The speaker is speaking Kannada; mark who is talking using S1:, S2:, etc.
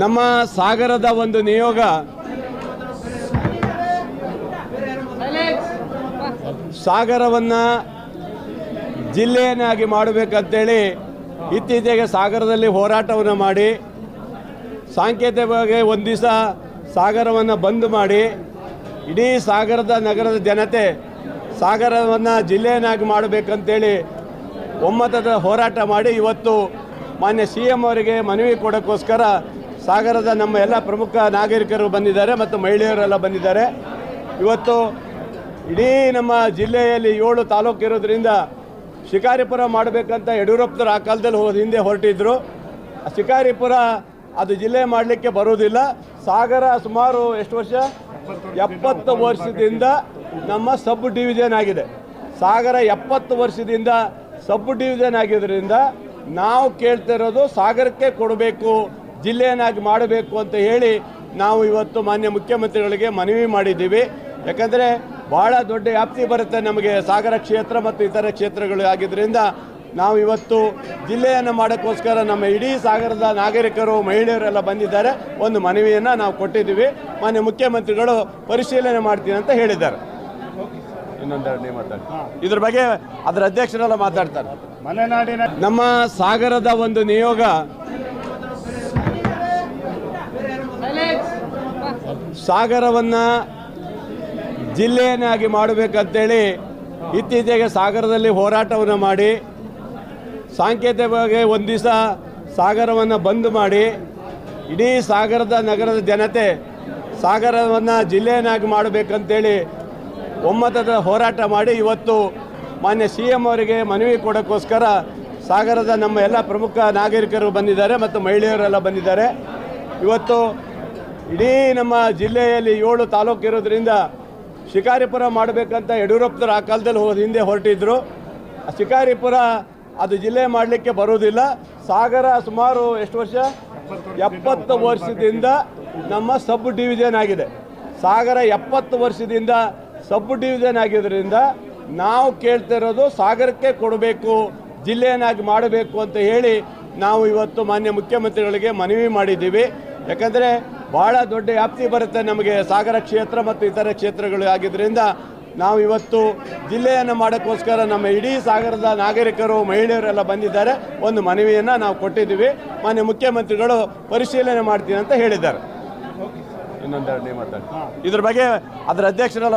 S1: ನಮ್ಮ ಸಾಗರದ ಒಂದು ನಿಯೋಗ. ಸಾಗರವನ್ನು ಜಿಲ್ಲೆಯನ್ನಾಗಿ ಮಾಡಬೇಕಂತೇಳಿ ಇತ್ತೀಚೆಗೆ ಸಾಗರದಲ್ಲಿ ಹೋರಾಟವನ್ನು ಮಾಡಿ, ಸಾಂಕೇತಿಕವಾಗಿ ಒಂದು ದಿವಸ ಸಾಗರವನ್ನು ಬಂದ್ ಮಾಡಿ, ಇಡೀ ಸಾಗರದ ನಗರದ ಜನತೆ ಸಾಗರವನ್ನು ಜಿಲ್ಲೆಯನ್ನಾಗಿ ಮಾಡಬೇಕಂತೇಳಿ ಒಮ್ಮತದ ಹೋರಾಟ ಮಾಡಿ ಇವತ್ತು ಮಾನ್ಯ ಸಿ ಎಂ ಅವರಿಗೆ ಮನವಿ ಕೊಡೋಕ್ಕೋಸ್ಕರ ಸಾಗರದ ನಮ್ಮ ಎಲ್ಲ ಪ್ರಮುಖ ನಾಗರಿಕರು ಬಂದಿದ್ದಾರೆ ಮತ್ತು ಮಹಿಳೆಯರೆಲ್ಲ ಬಂದಿದ್ದಾರೆ. ಇವತ್ತು ಇಡೀ ನಮ್ಮ ಜಿಲ್ಲೆಯಲ್ಲಿ ಏಳು ತಾಲೂಕು ಇರೋದ್ರಿಂದ ಶಿಕಾರಿಪುರ ಮಾಡಬೇಕಂತ ಯಡಿಯೂರಪ್ಪನವರು ಆ ಕಾಲದಲ್ಲಿ ಹೋದ ಹಿಂದೆ ಹೊರಟಿದ್ರು. ಶಿಕಾರಿಪುರ ಅದು ಜಿಲ್ಲೆ ಮಾಡಲಿಕ್ಕೆ ಬರೋದಿಲ್ಲ. ಸಾಗರ ಸುಮಾರು ಎಷ್ಟು ವರ್ಷ? ಎಪ್ಪತ್ತು ವರ್ಷದಿಂದ ನಮ್ಮ ಸಬ್ ಡಿವಿಷನ್ ಆಗಿದೆ. ಸಾಗರ ಎಪ್ಪತ್ತು ವರ್ಷದಿಂದ ಸಬ್ ಡಿವಿಷನ್ ಆಗಿದ್ದರಿಂದ ನಾವು ಕೇಳ್ತಿರೋದು ಸಾಗರಕ್ಕೆ ಕೊಡಬೇಕು ಜಿಲ್ಲೆಯನ್ನಾಗಿ ಮಾಡಬೇಕು ಅಂತ ಹೇಳಿ ನಾವು ಇವತ್ತು ಮಾನ್ಯ ಮುಖ್ಯಮಂತ್ರಿಗಳಿಗೆ ಮನವಿ ಮಾಡಿದ್ದೀವಿ. ಯಾಕಂದರೆ ಭಾಳ ದೊಡ್ಡ ವ್ಯಾಪ್ತಿ ಬರುತ್ತೆ ನಮಗೆ ಸಾಗರ ಕ್ಷೇತ್ರ ಮತ್ತು ಇತರ ಕ್ಷೇತ್ರಗಳು ಆಗಿದ್ದರಿಂದ ನಾವು ಇವತ್ತು ಜಿಲ್ಲೆಯನ್ನು ಮಾಡೋಕ್ಕೋಸ್ಕರ ನಮ್ಮ ಇಡೀ ಸಾಗರದ ನಾಗರಿಕರು ಮಹಿಳೆಯರೆಲ್ಲ ಬಂದಿದ್ದಾರೆ. ಒಂದು ಮನವಿಯನ್ನು ನಾವು ಕೊಟ್ಟಿದ್ದೀವಿ. ಮಾನ್ಯ ಮುಖ್ಯಮಂತ್ರಿಗಳು ಪರಿಶೀಲನೆ ಮಾಡ್ತೀನಿ ಅಂತ ಹೇಳಿದ್ದಾರೆ. ಇನ್ನೊಂದೆರಡು ನೀವು ಮಾತಾಡಿ. ಇದ್ರ ಬಗ್ಗೆ ಅದರ ಅಧ್ಯಕ್ಷರೆಲ್ಲ ಮಾತಾಡ್ತಾರೆ.
S2: ಮಲೆನಾಡಿನ
S1: ನಮ್ಮ ಸಾಗರದ ಒಂದು ನಿಯೋಗ ಸಾಗರವನ್ನು ಜಿಲ್ಲೆಯನ್ನಾಗಿ ಮಾಡಬೇಕಂತೇಳಿ ಇತ್ತೀಚೆಗೆ ಸಾಗರದಲ್ಲಿ ಹೋರಾಟವನ್ನು ಮಾಡಿ, ಸಾಂಕೇತಿಕವಾಗಿ ಒಂದು ದಿವಸ ಸಾಗರವನ್ನು ಬಂದ್ ಮಾಡಿ, ಇಡೀ ಸಾಗರದ ನಗರದ ಜನತೆ ಸಾಗರವನ್ನು ಜಿಲ್ಲೆಯನ್ನಾಗಿ ಮಾಡಬೇಕಂತೇಳಿ ಒಮ್ಮತದ ಹೋರಾಟ ಮಾಡಿ ಇವತ್ತು ಮಾನ್ಯ ಸಿ ಎಂ ಅವರಿಗೆ ಮನವಿ ಕೊಡೋಕ್ಕೋಸ್ಕರ ಸಾಗರದ ನಮ್ಮ ಎಲ್ಲ ಪ್ರಮುಖ ನಾಗರಿಕರು ಬಂದಿದ್ದಾರೆ ಮತ್ತು ಮಹಿಳೆಯರೆಲ್ಲ ಬಂದಿದ್ದಾರೆ. ಇವತ್ತು ಇಡೀ ನಮ್ಮ ಜಿಲ್ಲೆಯಲ್ಲಿ ಏಳು ತಾಲೂಕು ಇರೋದ್ರಿಂದ ಶಿಕಾರಿಪುರ ಮಾಡಬೇಕಂತ ಯಡಿಯೂರಪ್ಪನವರು ಆ ಕಾಲದಲ್ಲಿ ಹೋದ ಹಿಂದೆ ಹೊರಟಿದ್ರು. ಶಿಕಾರಿಪುರ ಅದು ಜಿಲ್ಲೆ ಮಾಡಲಿಕ್ಕೆ ಬರೋದಿಲ್ಲ. ಸಾಗರ ಸುಮಾರು ಎಷ್ಟು ವರ್ಷ? ಎಪ್ಪತ್ತು ವರ್ಷದಿಂದ ನಮ್ಮ ಸಬ್ ಡಿವಿಷನ್ ಆಗಿದೆ. ಸಾಗರ ಎಪ್ಪತ್ತು ವರ್ಷದಿಂದ ಸಬ್ ಡಿವಿಷನ್ ಆಗಿದ್ದರಿಂದ ನಾವು ಕೇಳ್ತಿರೋದು ಸಾಗರಕ್ಕೆ ಕೊಡಬೇಕು, ಜಿಲ್ಲೆಯನ್ನಾಗಿ ಮಾಡಬೇಕು ಅಂತ ಹೇಳಿ ನಾವು ಇವತ್ತು ಮಾನ್ಯ ಮುಖ್ಯಮಂತ್ರಿಗಳಿಗೆ ಮನವಿ ಮಾಡಿದ್ದೀವಿ. ಯಾಕಂದರೆ ಭಾಳ ದೊಡ್ಡ ವ್ಯಾಪ್ತಿ ಬರುತ್ತೆ ನಮಗೆ ಸಾಗರ ಕ್ಷೇತ್ರ ಮತ್ತು ಇತರ ಕ್ಷೇತ್ರಗಳು ಆಗಿದ್ದರಿಂದ ನಾವು ಇವತ್ತು ಜಿಲ್ಲೆಯನ್ನು ಮಾಡೋಕ್ಕೋಸ್ಕರ ನಮ್ಮ ಇಡೀ ಸಾಗರದ ನಾಗರಿಕರು ಮಹಿಳೆಯರೆಲ್ಲ ಬಂದಿದ್ದಾರೆ. ಒಂದು ಮನವಿಯನ್ನು ನಾವು ಕೊಟ್ಟಿದ್ದೀವಿ. ಮಾನ್ಯ ಮುಖ್ಯಮಂತ್ರಿಗಳು ಪರಿಶೀಲನೆ ಮಾಡ್ತೀನಿ ಅಂತ ಹೇಳಿದ್ದಾರೆ. ಇನ್ನೊಂದೆರಡು ಮಾತಾಡಿ. ಇದ್ರ ಬಗ್ಗೆ ಅದರ ಅಧ್ಯಕ್ಷರೆಲ್ಲ